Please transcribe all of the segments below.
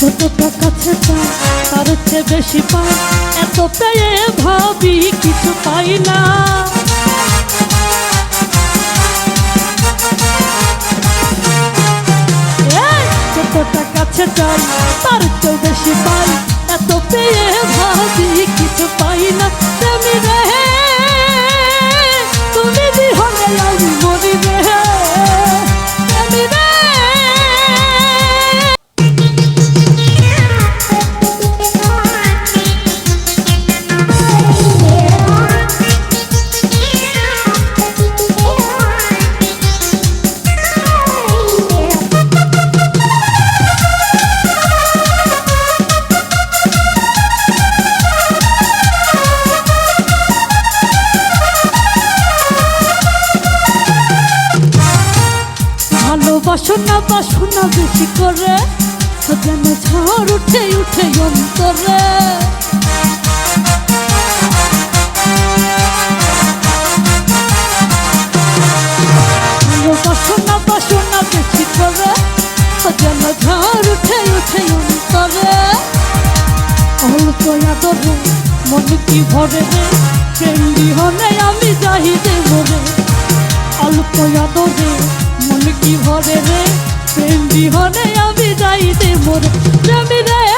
যতটা কাছে পাই তার চেয়ে বেশি পাই এত পেয়ে ভাবি কিছু পাই না। যতটা কাছে চাই তার চেয়ে বেশি পাই এত পেয়ে ভাবি কিছু পাই না। ভালোবাসো না বাসো না বেশি করে যেন ঝড় উঠে উঠে অন্তরে। মন কি ভরে রে, প্রেম বিহনে আমি যাইতে মরে। অল্প আদরে মন কি ভরে রে প্রেম বিহনে আমি যাইতে মোর প্রেমী রে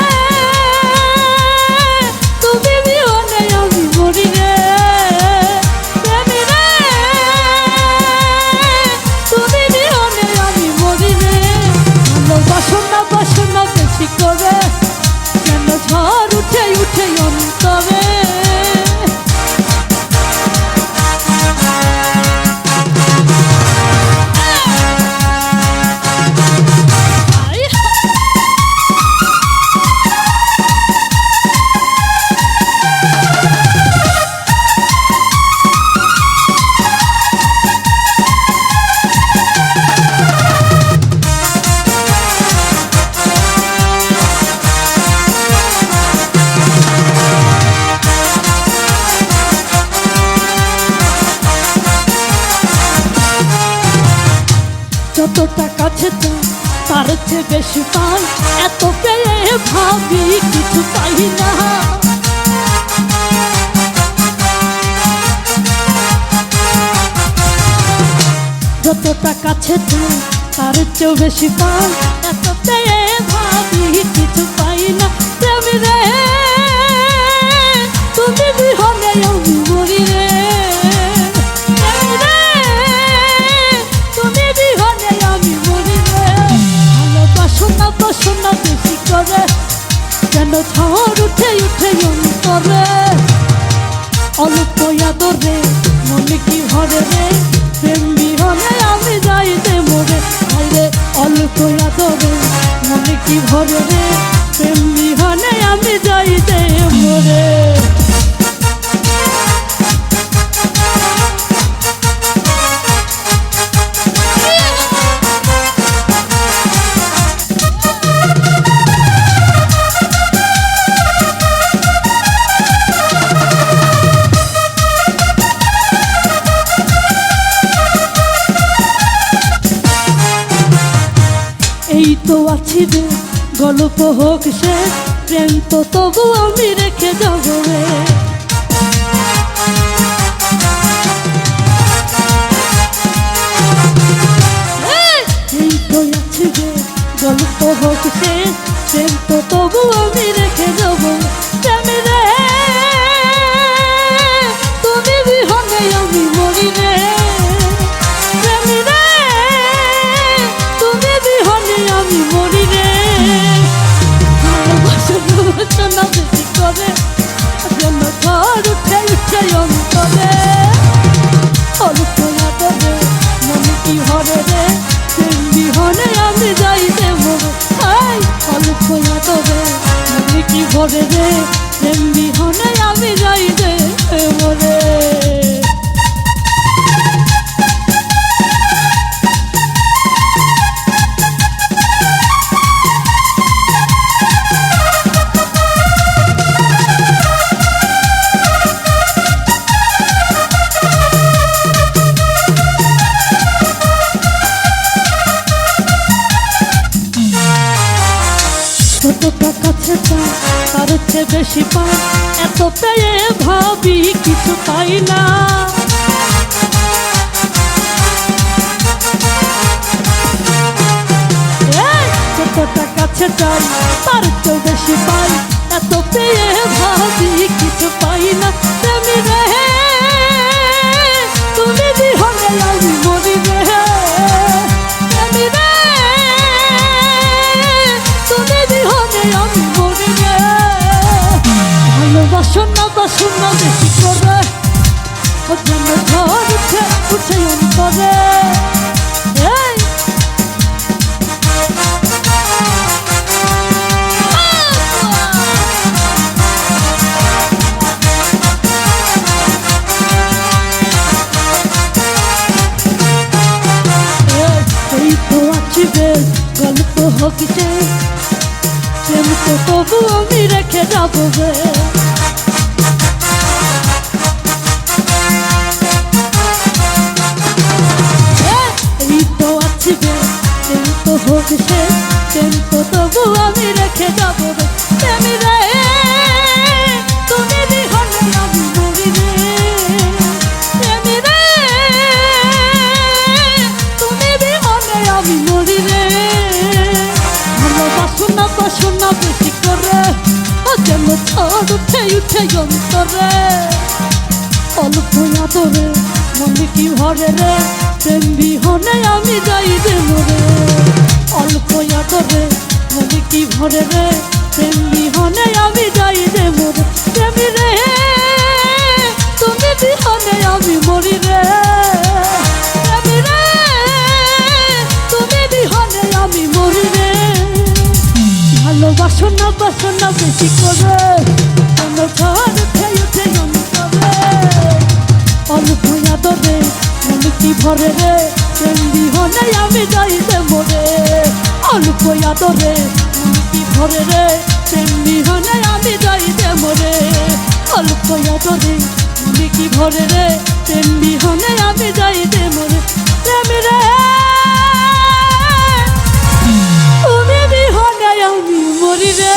যতটা কাছে তার চেয়ে বেশি পাই। এত পেয়ে ভাবি, কিছু পাই না। যতটা কাছে চাই, তার চেয়েও বেশি পাই। এত পেয়ে ভাবি, কিছু পাই না। প্রেমী রে, তুমি বিহনে আমি উঠে অন্তরে অল্প মনে কি হরে রে? প্রেম বিহনে আমি যাইতে মরে, আইরে অল্প আদরে মনে কি ভরে রে? প্রেম বিহনে আমি যাইতে মরে। রে গল্প হোক সে, প্রেম তো তবু আমি রেখে যাব গল্প হোক সে, প্রেম তো তবু আমি রেখে যাব তার বেশি পাই এত পেয়ে ভাবি কিছু পাই না। কাছে তার চেয়ে বেশি পাই এত পেয়ে ভাবি কিছু পাই না। যেন ঝড় উঠে উঠে অন্তরে গল্প হকিছে প্রেম তো তবু আমি রেখে যাব বে তবু আমি রেখে যাব বে রে। তুমি বিহনে আমি তুমি বিহনে আমি মরি রে। ভালোবাসো না বাসো না বেশি করে ও যেন ঝড় উঠে উঠে অন্তরে। অল্প আদরে মনে কি ভরে রে, প্রেম আমি যাই মরে অল্প আদরে মনে কি ভরে রে, প্রেম আমি যাই রে মরে রে। তুমি বিহনে আমি মরি রে, প্রেমী রে। রে। বেশি করে। আমার ঘর উঠে অন্তরে অল্প আদরে কি ভরে রে, প্রেম বিহনে আমি যাইতে মরে। লুকোয়া তোরে তুমি কি ভরে রে, তেমনি হলে আমি যাইতে মরে লুকোয়া তোরে তুমি কি ভরে রে, তেমনি হলে আমি যাইতে মরে প্রেম রে তুমি বিহনে আমি মরি রে।